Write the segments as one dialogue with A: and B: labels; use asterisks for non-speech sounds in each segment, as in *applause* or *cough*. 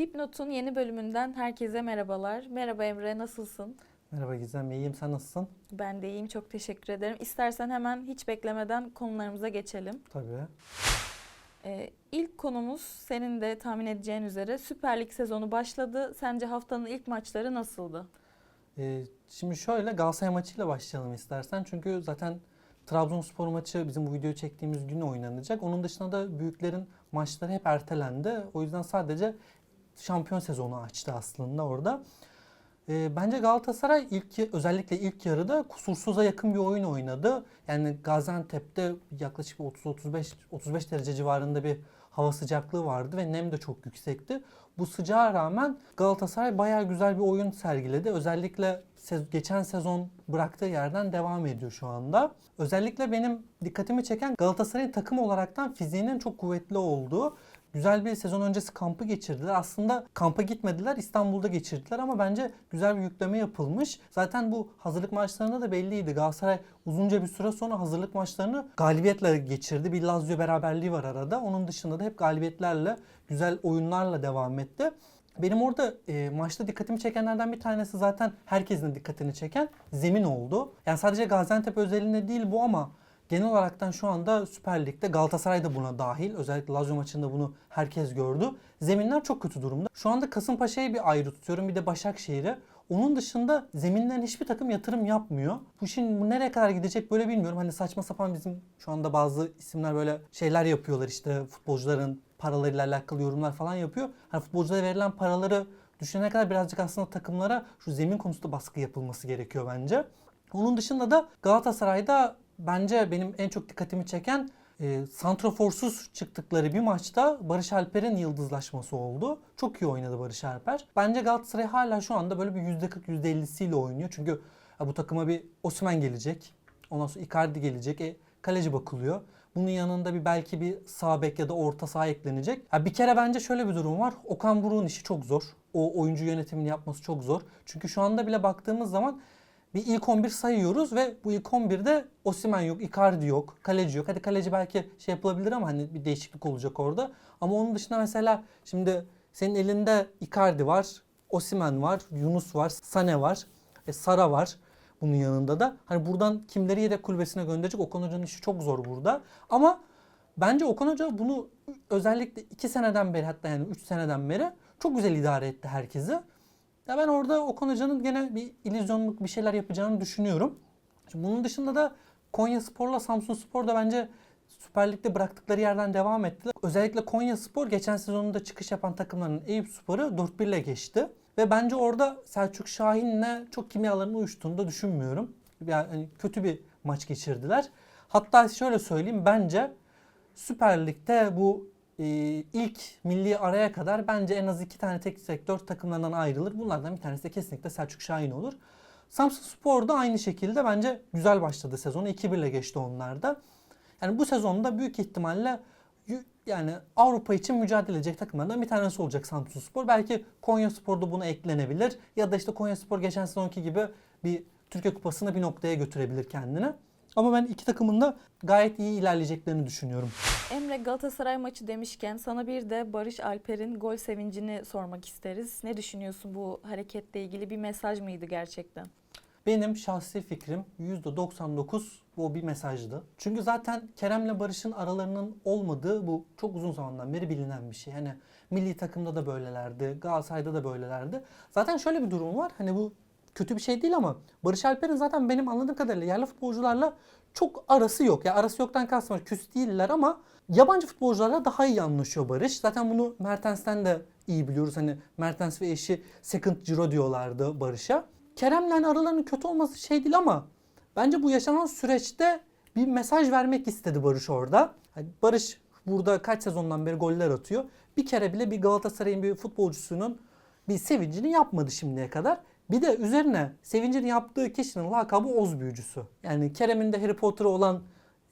A: Dipnot'un yeni bölümünden herkese merhabalar. Merhaba Emre, nasılsın?
B: Merhaba Gizem, iyiyim. Sen nasılsın?
A: Ben de iyiyim, çok teşekkür ederim. İstersen hemen hiç beklemeden konularımıza geçelim.
B: Tabii.
A: Ee, ilk konumuz senin de tahmin edeceğin üzere Süper Lig sezonu başladı. Sence haftanın ilk maçları nasıldı?
B: Ee, şimdi şöyle Galatasaray maçıyla başlayalım istersen. Çünkü zaten Trabzonspor maçı bizim bu videoyu çektiğimiz gün oynanacak. Onun dışında da büyüklerin maçları hep ertelendi. O yüzden sadece şampiyon sezonu açtı aslında orada. Ee, bence Galatasaray ilk özellikle ilk yarıda kusursuza yakın bir oyun oynadı. Yani Gaziantep'te yaklaşık 30-35 35 derece civarında bir hava sıcaklığı vardı ve nem de çok yüksekti. Bu sıcağa rağmen Galatasaray bayağı güzel bir oyun sergiledi. Özellikle sez- geçen sezon bıraktığı yerden devam ediyor şu anda. Özellikle benim dikkatimi çeken Galatasaray'ın takım olaraktan fiziğinin çok kuvvetli olduğu. Güzel bir sezon öncesi kampı geçirdiler. Aslında kampa gitmediler, İstanbul'da geçirdiler ama bence güzel bir yükleme yapılmış. Zaten bu hazırlık maçlarında da belliydi. Galatasaray uzunca bir süre sonra hazırlık maçlarını galibiyetle geçirdi. Bir Lazio beraberliği var arada. Onun dışında da hep galibiyetlerle, güzel oyunlarla devam etti. Benim orada e, maçta dikkatimi çekenlerden bir tanesi zaten herkesin dikkatini çeken zemin oldu. Yani sadece Gaziantep özelinde değil bu ama genel olaraktan şu anda Süper Lig'de Galatasaray da buna dahil. Özellikle Lazio maçında bunu herkes gördü. Zeminler çok kötü durumda. Şu anda Kasımpaşa'yı bir ayrı tutuyorum bir de Başakşehir'i. Onun dışında zeminlerin hiçbir takım yatırım yapmıyor. Bu şimdi bu nereye kadar gidecek böyle bilmiyorum. Hani saçma sapan bizim şu anda bazı isimler böyle şeyler yapıyorlar işte futbolcuların paralarıyla alakalı yorumlar falan yapıyor. Hani futbolculara verilen paraları düşünene kadar birazcık aslında takımlara şu zemin konusunda baskı yapılması gerekiyor bence. Onun dışında da Galatasaray'da bence benim en çok dikkatimi çeken e, santraforsuz çıktıkları bir maçta Barış Alper'in yıldızlaşması oldu. Çok iyi oynadı Barış Alper. Bence Galatasaray hala şu anda böyle bir %40 %50'siyle oynuyor. Çünkü ya bu takıma bir Osimhen gelecek. Ondan sonra Icardi gelecek. E, kaleci bakılıyor. Bunun yanında bir belki bir sağ bek ya da orta saha eklenecek. Ya bir kere bence şöyle bir durum var. Okan Buruk'un işi çok zor. O oyuncu yönetimini yapması çok zor. Çünkü şu anda bile baktığımız zaman bir ilk 11 sayıyoruz ve bu ilk 11'de Osimhen yok, Icardi yok, kaleci yok. Hadi kaleci belki şey yapılabilir ama hani bir değişiklik olacak orada. Ama onun dışında mesela şimdi senin elinde Icardi var, Osimhen var, Yunus var, Sane var, e, Sara var bunun yanında da. Hani buradan kimleri yedek kulübesine gönderecek Okan Hoca'nın işi çok zor burada. Ama bence Okan Hoca bunu özellikle 2 seneden beri hatta yani 3 seneden beri çok güzel idare etti herkesi. Ya ben orada Okan Hoca'nın gene bir illüzyonluk bir şeyler yapacağını düşünüyorum. Şimdi bunun dışında da Konya Spor'la Samsun Spor da bence Süper Lig'de bıraktıkları yerden devam ettiler. Özellikle Konya Spor geçen sezonunda çıkış yapan takımların Eyüp Spor'u 4-1 ile geçti. Ve bence orada Selçuk Şahin'le çok kimyalarının uyuştuğunu da düşünmüyorum. Yani kötü bir maç geçirdiler. Hatta şöyle söyleyeyim bence Süper Lig'de bu e, ilk milli araya kadar bence en az iki tane tek sektör takımlarından ayrılır. Bunlardan bir tanesi de kesinlikle Selçuk Şahin olur. Samsun Spor da aynı şekilde bence güzel başladı sezonu. 2-1 ile geçti onlar da. Yani bu sezonda büyük ihtimalle yani Avrupa için mücadele edecek takımlardan bir tanesi olacak Samsun Spor. Belki Konya Spor da buna eklenebilir. Ya da işte Konya Spor geçen sezonki gibi bir Türkiye Kupası'nı bir noktaya götürebilir kendini. Ama ben iki takımın da gayet iyi ilerleyeceklerini düşünüyorum.
A: Emre Galatasaray maçı demişken sana bir de Barış Alper'in gol sevincini sormak isteriz. Ne düşünüyorsun bu hareketle ilgili bir mesaj mıydı gerçekten?
B: Benim şahsi fikrim %99 bu bir mesajdı. Çünkü zaten Kerem'le Barış'ın aralarının olmadığı bu çok uzun zamandan beri bilinen bir şey. Hani milli takımda da böylelerdi, Galatasaray'da da böylelerdi. Zaten şöyle bir durum var. Hani bu kötü bir şey değil ama Barış Alper'in zaten benim anladığım kadarıyla yerli futbolcularla çok arası yok. Ya arası yoktan kastım var. Küs değiller ama yabancı futbolcularla daha iyi anlaşıyor Barış. Zaten bunu Mertens'ten de iyi biliyoruz. Hani Mertens ve eşi second Ciro diyorlardı Barış'a. Kerem'le hani aralarının kötü olması şey değil ama bence bu yaşanan süreçte bir mesaj vermek istedi Barış orada. Hani Barış burada kaç sezondan beri goller atıyor. Bir kere bile bir Galatasaray'ın bir futbolcusunun bir sevincini yapmadı şimdiye kadar. Bir de üzerine sevincini yaptığı kişinin lakabı Oz büyücüsü. Yani Kerem'in de Harry Potter'a olan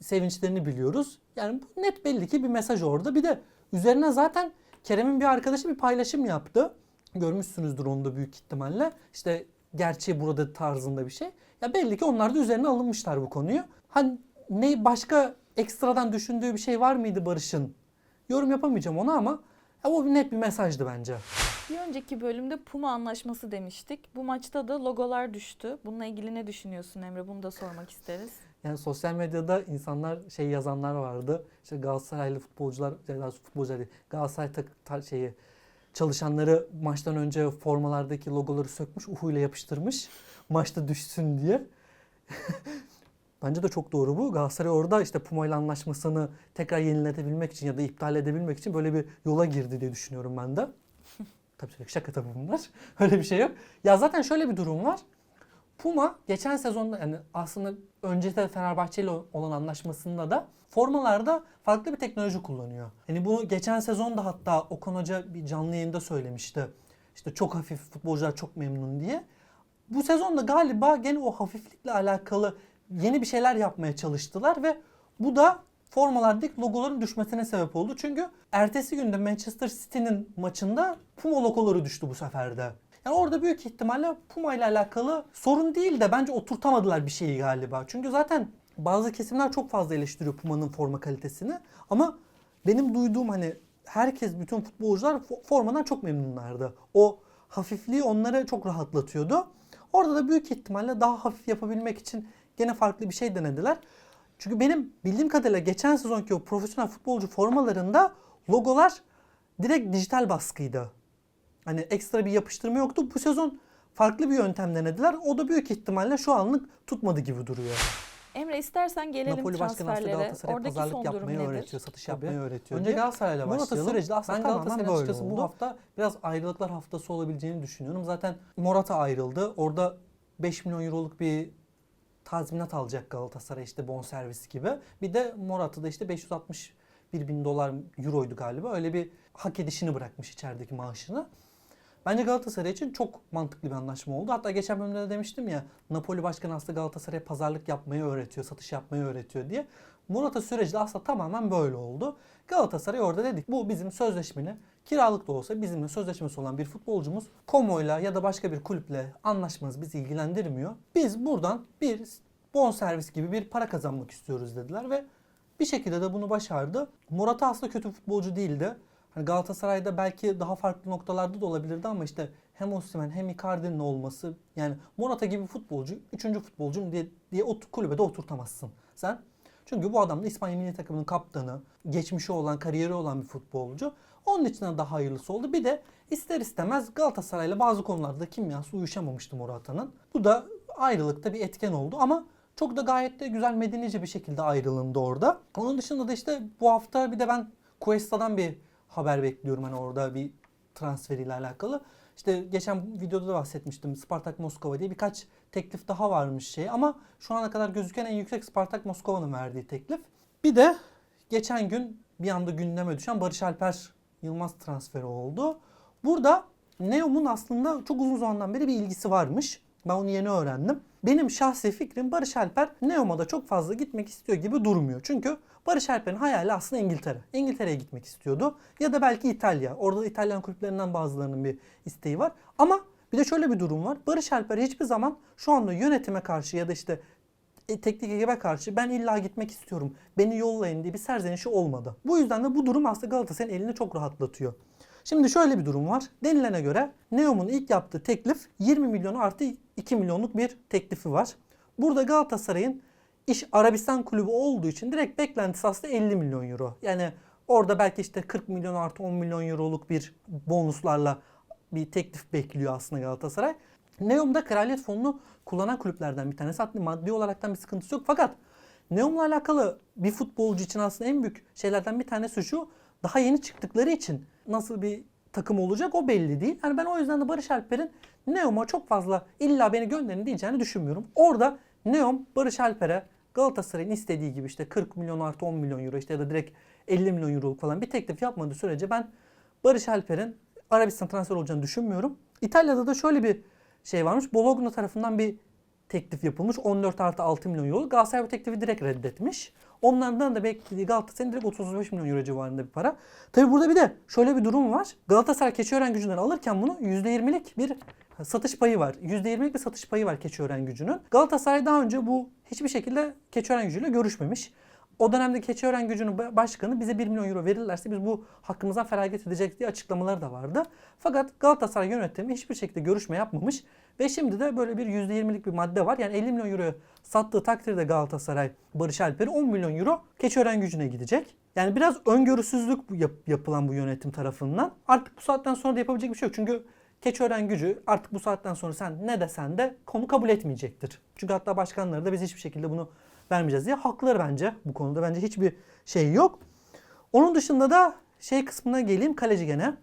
B: sevinçlerini biliyoruz. Yani bu net belli ki bir mesaj orada. Bir de üzerine zaten Kerem'in bir arkadaşı bir paylaşım yaptı. Görmüşsünüzdür onu da büyük ihtimalle. İşte gerçeği burada tarzında bir şey. Ya belli ki onlar da üzerine alınmışlar bu konuyu. Hani ne başka ekstradan düşündüğü bir şey var mıydı Barış'ın? Yorum yapamayacağım ona ama ya bu net bir mesajdı bence.
A: Bir önceki bölümde Puma anlaşması demiştik. Bu maçta da logolar düştü. Bununla ilgili ne düşünüyorsun Emre? Bunu da sormak isteriz.
B: Yani sosyal medyada insanlar şey yazanlar vardı. İşte Galatasaraylı futbolcular, ya da futbolcular değil, Galatasaray tak, şeyi çalışanları maçtan önce formalardaki logoları sökmüş, uhuyla yapıştırmış. Maçta düşsün diye. *laughs* Bence de çok doğru bu. Galatasaray orada işte Puma ile anlaşmasını tekrar yeniletebilmek için ya da iptal edebilmek için böyle bir yola girdi diye düşünüyorum ben de. Tabii ki şaka tabii bunlar. *laughs* Öyle bir şey yok. Ya zaten şöyle bir durum var. Puma geçen sezonda yani aslında öncesinde Fenerbahçe ile olan anlaşmasında da formalarda farklı bir teknoloji kullanıyor. Yani bunu geçen sezonda hatta Okan Hoca bir canlı yayında söylemişti. İşte çok hafif futbolcular çok memnun diye. Bu sezonda galiba gene o hafiflikle alakalı yeni bir şeyler yapmaya çalıştılar ve bu da formalardaki logoların düşmesine sebep oldu. Çünkü ertesi günde Manchester City'nin maçında Puma logoları düştü bu sefer de. Yani orada büyük ihtimalle Puma ile alakalı sorun değil de bence oturtamadılar bir şeyi galiba. Çünkü zaten bazı kesimler çok fazla eleştiriyor Puma'nın forma kalitesini. Ama benim duyduğum hani herkes, bütün futbolcular fo- formadan çok memnunlardı. O hafifliği onları çok rahatlatıyordu. Orada da büyük ihtimalle daha hafif yapabilmek için gene farklı bir şey denediler. Çünkü benim bildiğim kadarıyla geçen sezonki o profesyonel futbolcu formalarında logolar direkt dijital baskıydı. Hani ekstra bir yapıştırma yoktu. Bu sezon farklı bir yöntem denediler. O da büyük ihtimalle şu anlık tutmadı gibi duruyor.
A: Emre istersen gelelim
B: Napoli Başkanı aslında
A: transferlere.
B: Galatasaray'a
A: Oradaki
B: pazarlık
A: son durum
B: yapmayı
A: nedir?
B: öğretiyor, satış
C: Tabii.
B: yapmayı öğretiyor.
C: Önce
B: diye.
C: Galatasaray'la
B: Morata
C: başlayalım.
B: süreci de aslında
C: ben
B: tamamen
C: Galatasaray'ın
B: böyle
C: açıkçası
B: oldu.
C: bu hafta
B: hafta biraz ayrılıklar haftası olabileceğini düşünüyorum. Zaten Morata ayrıldı. Orada 5 milyon euroluk bir tazminat alacak Galatasaray işte bonservis gibi. Bir de Morata da işte 561 bin dolar euroydu galiba. Öyle bir hak edişini bırakmış içerideki maaşını. Bence Galatasaray için çok mantıklı bir anlaşma oldu. Hatta geçen bölümde de demiştim ya Napoli Başkanı aslında Galatasaray'a pazarlık yapmayı öğretiyor, satış yapmayı öğretiyor diye. Morata süreci de aslında tamamen böyle oldu. Galatasaray orada dedik bu bizim sözleşmeli kiralık da olsa bizimle sözleşmesi olan bir futbolcumuz Komo'yla ya da başka bir kulüple anlaşmanız bizi ilgilendirmiyor. Biz buradan bir bonservis gibi bir para kazanmak istiyoruz dediler ve bir şekilde de bunu başardı. Morata aslında kötü futbolcu değildi. Galatasaray'da belki daha farklı noktalarda da olabilirdi ama işte hem Osimhen hem Icardi'nin olması yani Morata gibi futbolcu, üçüncü futbolcum diye, diye o kulübede oturtamazsın sen. Çünkü bu adam da İspanya milli takımının kaptanı, geçmişi olan, kariyeri olan bir futbolcu. Onun için daha hayırlısı oldu. Bir de ister istemez Galatasaray'la bazı konularda kimyası uyuşamamıştı Morata'nın. Bu da ayrılıkta bir etken oldu ama çok da gayet de güzel medenice bir şekilde ayrılındı orada. Onun dışında da işte bu hafta bir de ben Cuesta'dan bir haber bekliyorum hani orada bir transferiyle alakalı. İşte geçen videoda da bahsetmiştim. Spartak Moskova diye birkaç teklif daha varmış şey ama şu ana kadar gözüken en yüksek Spartak Moskova'nın verdiği teklif. Bir de geçen gün bir anda gündeme düşen Barış Alper Yılmaz transferi oldu. Burada Neom'un aslında çok uzun zamandan beri bir ilgisi varmış. Ben onu yeni öğrendim. Benim şahsi fikrim Barış Alper Neom'a da çok fazla gitmek istiyor gibi durmuyor. Çünkü Barış Alper'in hayali aslında İngiltere. İngiltere'ye gitmek istiyordu. Ya da belki İtalya. Orada da İtalyan kulüplerinden bazılarının bir isteği var. Ama bir de şöyle bir durum var. Barış Alper hiçbir zaman şu anda yönetime karşı ya da işte e, teknik ekibe karşı ben illa gitmek istiyorum. Beni yollayın diye bir serzenişi olmadı. Bu yüzden de bu durum aslında Galatasaray'ın elini çok rahatlatıyor. Şimdi şöyle bir durum var. Denilene göre Neom'un ilk yaptığı teklif 20 milyon artı 2 milyonluk bir teklifi var. Burada Galatasaray'ın iş Arabistan kulübü olduğu için direkt beklentisi aslında 50 milyon euro. Yani orada belki işte 40 milyon artı 10 milyon euroluk bir bonuslarla bir teklif bekliyor aslında Galatasaray. Neom da kraliyet fonunu kullanan kulüplerden bir tanesi. Hatta maddi olaraktan bir sıkıntısı yok. Fakat Neom'la alakalı bir futbolcu için aslında en büyük şeylerden bir tanesi şu. Daha yeni çıktıkları için nasıl bir takım olacak o belli değil. Yani ben o yüzden de Barış Alper'in Neom'a çok fazla illa beni gönderin diyeceğini düşünmüyorum. Orada Neom Barış Alper'e Galatasaray'ın istediği gibi işte 40 milyon artı 10 milyon euro işte ya da direkt 50 milyon euroluk falan bir teklif yapmadığı sürece ben Barış Alper'in Arabistan transfer olacağını düşünmüyorum. İtalya'da da şöyle bir şey varmış. Bologna tarafından bir teklif yapılmış. 14 artı 6 milyon euro. Galatasaray bu teklifi direkt reddetmiş. Onlardan da beklediği Galatasaray'ın direkt 35 milyon euro civarında bir para. Tabi burada bir de şöyle bir durum var. Galatasaray Keçiören gücünden alırken bunu %20'lik bir satış payı var. %20'lik bir satış payı var Keçiören gücünün. Galatasaray daha önce bu hiçbir şekilde Keçiören gücüyle görüşmemiş. O dönemde Keçiören gücünün ba- başkanı bize 1 milyon euro verirlerse biz bu hakkımızdan feragat edecek diye açıklamaları da vardı. Fakat Galatasaray yönetimi hiçbir şekilde görüşme yapmamış ve şimdi de böyle bir %20'lik bir madde var. Yani 50 milyon euro sattığı takdirde Galatasaray Barış Alper'i 10 milyon euro Keçiören gücüne gidecek. Yani biraz öngörüsüzlük yap- yapılan bu yönetim tarafından. Artık bu saatten sonra da yapabilecek bir şey yok. Çünkü Keçiören gücü artık bu saatten sonra sen ne desen de konu kabul etmeyecektir. Çünkü hatta başkanları da biz hiçbir şekilde bunu vermeyeceğiz diye hakları bence. Bu konuda bence hiçbir şey yok. Onun dışında da şey kısmına geleyim kaleci gene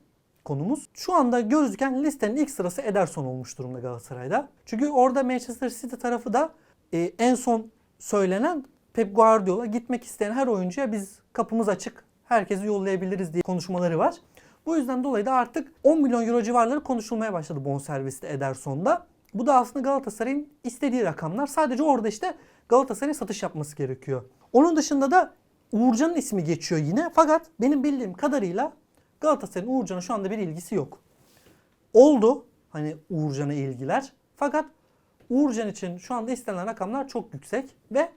B: konumuz. Şu anda gözüken listenin ilk sırası Ederson olmuş durumda Galatasaray'da. Çünkü orada Manchester City tarafı da e, en son söylenen Pep Guardiola gitmek isteyen her oyuncuya biz kapımız açık herkesi yollayabiliriz diye konuşmaları var. Bu yüzden dolayı da artık 10 milyon euro civarları konuşulmaya başladı bonserviste Ederson'da. Bu da aslında Galatasaray'ın istediği rakamlar. Sadece orada işte Galatasaray'ın satış yapması gerekiyor. Onun dışında da Uğurcan'ın ismi geçiyor yine. Fakat benim bildiğim kadarıyla Galatasaray'ın Uğurcan'a şu anda bir ilgisi yok. Oldu hani Uğurcan'a ilgiler. Fakat Uğurcan için şu anda istenen rakamlar çok yüksek ve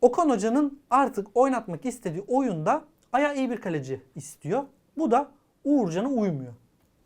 B: Okan Hoca'nın artık oynatmak istediği oyunda ayağı iyi bir kaleci istiyor. Bu da Uğurcan'a uymuyor.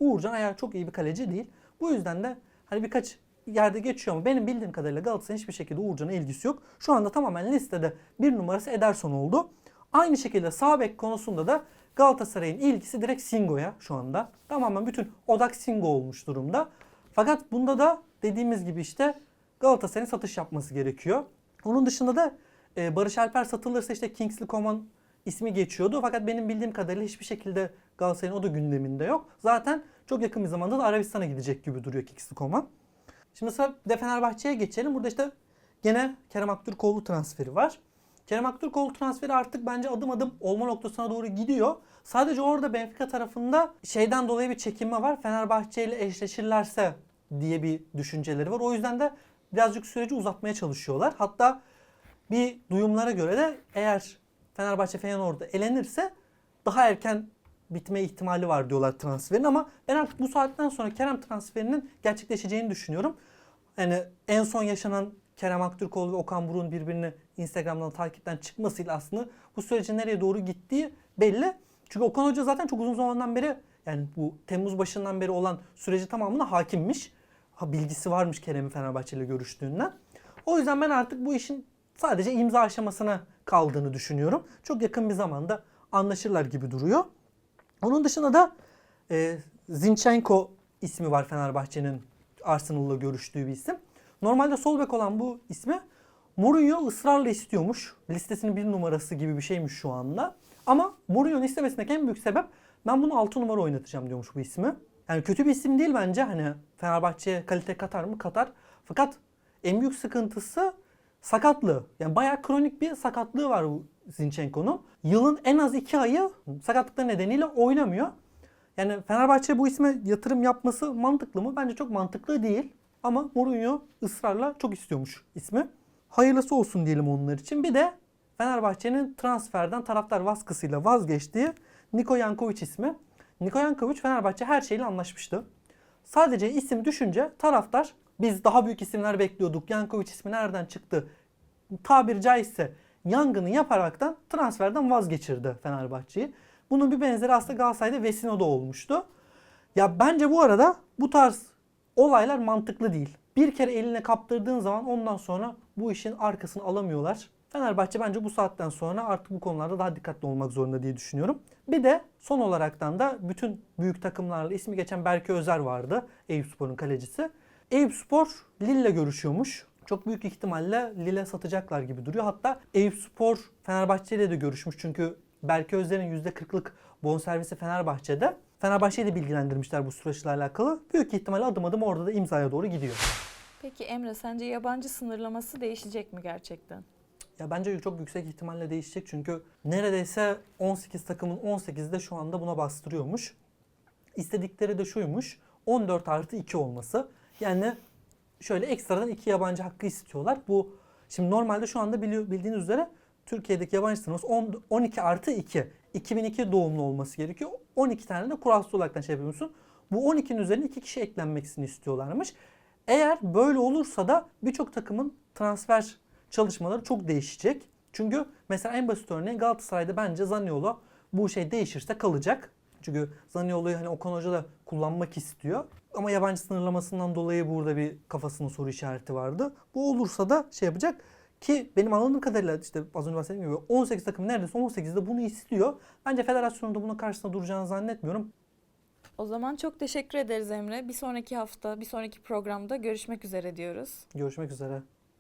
B: Uğurcan ayağı çok iyi bir kaleci değil. Bu yüzden de hani birkaç yerde geçiyor ama benim bildiğim kadarıyla Galatasaray'ın hiçbir şekilde Uğurcan'a ilgisi yok. Şu anda tamamen listede bir numarası Ederson oldu. Aynı şekilde sağ bek konusunda da Galatasaray'ın ilgisi direkt Singo'ya şu anda. Tamamen bütün odak Singo olmuş durumda. Fakat bunda da dediğimiz gibi işte Galatasaray'ın satış yapması gerekiyor. Onun dışında da e, Barış Alper satılırsa işte Kingsley Coman ismi geçiyordu. Fakat benim bildiğim kadarıyla hiçbir şekilde Galatasaray'ın o da gündeminde yok. Zaten çok yakın bir zamanda da Arabistan'a gidecek gibi duruyor Kingsley Coman. Şimdi sıra de Fenerbahçe'ye geçelim. Burada işte gene Kerem Aktürkoğlu transferi var. Kerem Aktürkoğlu transferi artık bence adım adım olma noktasına doğru gidiyor. Sadece orada Benfica tarafında şeyden dolayı bir çekinme var. Fenerbahçe ile eşleşirlerse diye bir düşünceleri var. O yüzden de birazcık süreci uzatmaya çalışıyorlar. Hatta bir duyumlara göre de eğer Fenerbahçe Feyenoord'da elenirse daha erken bitme ihtimali var diyorlar transferin ama ben artık bu saatten sonra Kerem transferinin gerçekleşeceğini düşünüyorum. Yani en son yaşanan Kerem Aktürkoğlu ve Okan Buruk'un birbirini Instagram'dan takipten çıkmasıyla aslında bu sürecin nereye doğru gittiği belli. Çünkü Okan Hoca zaten çok uzun zamandan beri yani bu Temmuz başından beri olan süreci tamamına hakimmiş. Ha, bilgisi varmış Kerem'in Fenerbahçe ile görüştüğünden. O yüzden ben artık bu işin sadece imza aşamasına kaldığını düşünüyorum. Çok yakın bir zamanda anlaşırlar gibi duruyor. Onun dışında da e, Zinchenko ismi var Fenerbahçe'nin Arsenal'la görüştüğü bir isim. Normalde sol bek olan bu ismi Mourinho ısrarla istiyormuş. Listesinin bir numarası gibi bir şeymiş şu anda. Ama Mourinho'nun istemesindeki en büyük sebep ben bunu 6 numara oynatacağım diyormuş bu ismi. Yani kötü bir isim değil bence. Hani Fenerbahçe kalite katar mı? Katar. Fakat en büyük sıkıntısı sakatlığı. Yani bayağı kronik bir sakatlığı var bu Zinchenko'nun. Yılın en az 2 ayı sakatlıkları nedeniyle oynamıyor. Yani Fenerbahçe bu isme yatırım yapması mantıklı mı? Bence çok mantıklı değil. Ama Mourinho ısrarla çok istiyormuş ismi. Hayırlısı olsun diyelim onlar için. Bir de Fenerbahçe'nin transferden taraftar baskısıyla vazgeçtiği Niko Yankovic ismi. Niko Yankovic Fenerbahçe her şeyle anlaşmıştı. Sadece isim düşünce taraftar biz daha büyük isimler bekliyorduk. Yankovic ismi nereden çıktı? Tabiri caizse yangını yaparaktan transferden vazgeçirdi Fenerbahçe'yi. Bunun bir benzeri aslında Galatasaray'da Vesino'da olmuştu. Ya bence bu arada bu tarz olaylar mantıklı değil. Bir kere eline kaptırdığın zaman ondan sonra bu işin arkasını alamıyorlar. Fenerbahçe bence bu saatten sonra artık bu konularda daha dikkatli olmak zorunda diye düşünüyorum. Bir de son olaraktan da bütün büyük takımlarla ismi geçen Berke Özer vardı. Eyüpspor'un kalecisi. Eyüpspor Lille'le görüşüyormuş. Çok büyük ihtimalle Lille satacaklar gibi duruyor. Hatta Eyüpspor Fenerbahçe ile de görüşmüş. Çünkü Berke Özer'in %40'lık bonservisi Fenerbahçe'de. Fenerbahçe'yi de bilgilendirmişler bu süreçle alakalı. Büyük ihtimalle adım adım orada da imzaya doğru gidiyor.
A: Peki Emre sence yabancı sınırlaması değişecek mi gerçekten?
B: Ya bence çok yüksek ihtimalle değişecek çünkü neredeyse 18 takımın 18'i de şu anda buna bastırıyormuş. İstedikleri de şuymuş 14 artı 2 olması. Yani şöyle ekstradan 2 yabancı hakkı istiyorlar. Bu şimdi normalde şu anda bildiğiniz üzere Türkiye'deki yabancı sınırlaması 10 12 artı 2. 2002 doğumlu olması gerekiyor. 12 tane de kuralsız olarak şey yapıyorsun. Bu 12'nin üzerine 2 kişi eklenmesini istiyorlarmış. Eğer böyle olursa da birçok takımın transfer çalışmaları çok değişecek. Çünkü mesela en basit örneği Galatasaray'da bence Zaniolo bu şey değişirse kalacak. Çünkü Zaniolo'yu hani Okan Hoca da kullanmak istiyor. Ama yabancı sınırlamasından dolayı burada bir kafasının soru işareti vardı. Bu olursa da şey yapacak. Ki benim anladığım kadarıyla işte az önce bahsettiğim gibi 18 takım neredeyse 18'de bunu istiyor. Bence federasyonun da bunun karşısında duracağını zannetmiyorum.
A: O zaman çok teşekkür ederiz Emre. Bir sonraki hafta, bir sonraki programda görüşmek üzere diyoruz.
B: Görüşmek üzere.